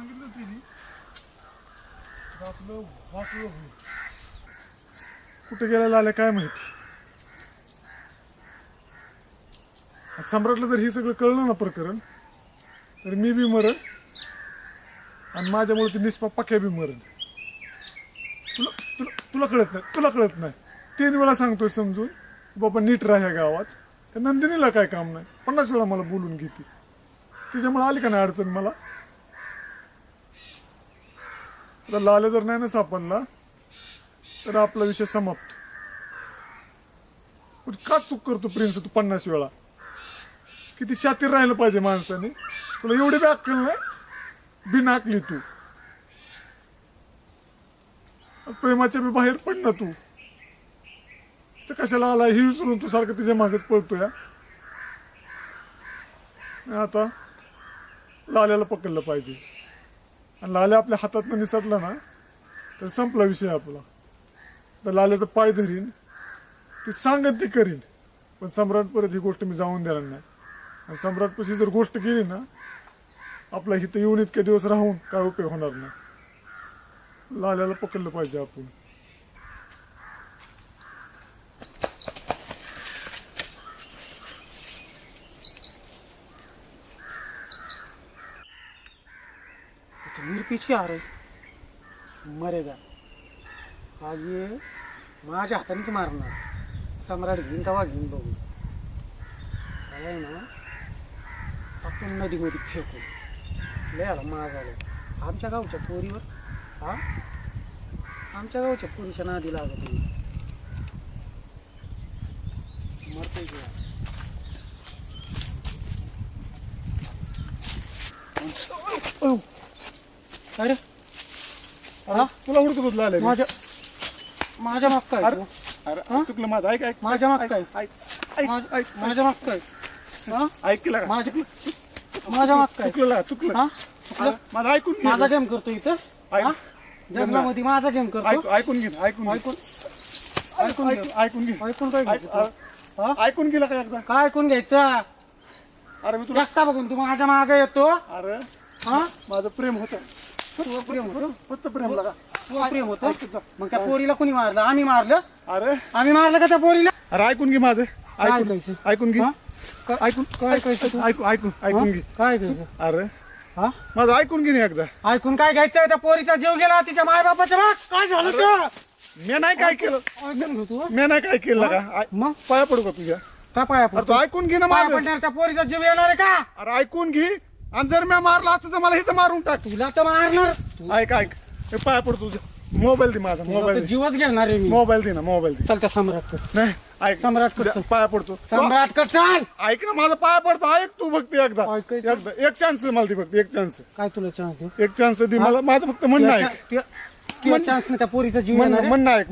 सांगितलं तिने तर आपलं वाटलं होईल. कुठे गेलेलं आलं काय माहिती? सम्राटला जर हे सगळं कळलं ना प्रकरण तर मी बी मरण आणि माझ्यामुळे ती निष्पा पक्या बी मरण तुला तुला तुला कळत नाही तुला कळत नाही. तीन वेळा सांगतोय समजून बाबा नीट राहा या गावात. तर नंदिनीला काय काम नाही. पन्नास वेळा मला बोलून घेते. तिच्यामुळे आली का नाही अडचण मला? आता लाल जर नाही ना सापडला तर आपला विषय समाप्त. पण का चूक करतो प्रिन्स तू पन्नास वेळा? किती शातीर राहिलं पाहिजे माणसाने. तुला एवढी बी अक्कल नाही? बिनाकली तू. प्रेमाच्या बी बाहेर पड ना तू. तर कशाला आला? हे विसरून तू सारखं तिच्या मागत पळतोय आता लाल्याला पकडलं पाहिजे. आणि लाल्या आपल्या हातात निसटला ना तर संपला विषय आपला. तर लाल्याचं पाय धरीन ती सांगत ती करीन पण सम्राट परत ही गोष्ट मी जाऊन देणार नाही. आणि सम्राटपाशी जर गोष्ट केली ना आपला इथं येऊन इतके दिवस राहून काय उपयोग होणार नाही. लाल्याला पकडलं पाहिजे आपण. तो मिरपीची आ रही मरेगा। आज ये माझ्या हातानेच मारणार। सम्राट घेईन तवा घेईन बघू। आलाय आहे ना आपण नदीमध्ये फेकू। लय आला माज आला। आमच्या गावच्या पोरीवर हा? आमच्या गावच्या पोरीच्या नादी लागत मरतोय की Oh! अरे. हा? तुला उडत होत लाल्या माझ्या माझ्या माग काय अरे तू? अरे हा? चुकलं माझं. ऐक ऐक माझ्या माग काय? ऐक ऐक माझ्या ऐक माझ्या माग काय? हा? का माझ्या माझ्या माग काय? चुकलं? चुकलं. हा? अरे, माझं ऐकून घे माझा गेम करतो इथं? ऐक. हा? जंगलामध्ये माझा गेम करतो? ऐक- ऐकून घे ऐकून घे. ऐकून ऐकून ऐक- घे. ऐकून घे. ऐकून काय ऐक- घ्यायचं तू? हा? ऐकून गेला का एकदा? काय ऐकून घ्यायचं? अरे मी तुला एकटा बघून तू माझ्या मागे येतो? अरे हा? माझं प्रेम होतं. तुझं प्रेम होतं. फक्त प्रेम लागा तुझं प्रेम होतं. ऐकत जा. मग त्या पोरीला कोणी मारलं? आम्ही मारलं? अरे. आम्ही मारलं का त्या पोरीला? अरे ऐकून घे माझं. ऐकून ऐकायचं? ऐकून घे. हा? काय ऐकून काय ऐकायचं तू? ऐकून ऐकून ऐकून घे. काय अरे. हा? माझं ऐकून घे ना एकदा. ऐकून काय घ्यायचं त्या पोरीचा जीव गेला तिच्या मायबापाच्या माग काय झालं तर मी नाही काय केलं. ऐकून घेऊ तू मी नाही काय केलं का? ऐ- मग? पाया पडू का तुझ्या? का पाया अरे तू ऐकून घे ना पाया माझं. पडणार त्या पोरीचा जीव येणार आहे का? अरे ऐकून घे. आणि जर मी मारला असतं तर मला इथं मारून टाक. तुला तर मारणार. तू ऐक ऐक. हे पाया पडतो तुझ्या मोबाईल दे माझा मोबाईल दे. जीवच घेणार आहे मी. मोबाईल दे ना मोबाईल दे. चल त्या सम्राट नाही ऐक. सम्राट तुझ्या पाया पडतो. सम्राट कट चाल. ऐक ना माझा पाया पडतो. ऐक तू फक्त एकदा. ऐकायचं? एकदा. एक चान्स मला दे फक्त एक चान्स काय तुला चान्स देऊ एक चान्स दे मला. माझं फक्त म्हणणं ऐक. किंवा चान्स नाही त्या पोरीचा जीव येणार आहे? म्हणणं ऐक.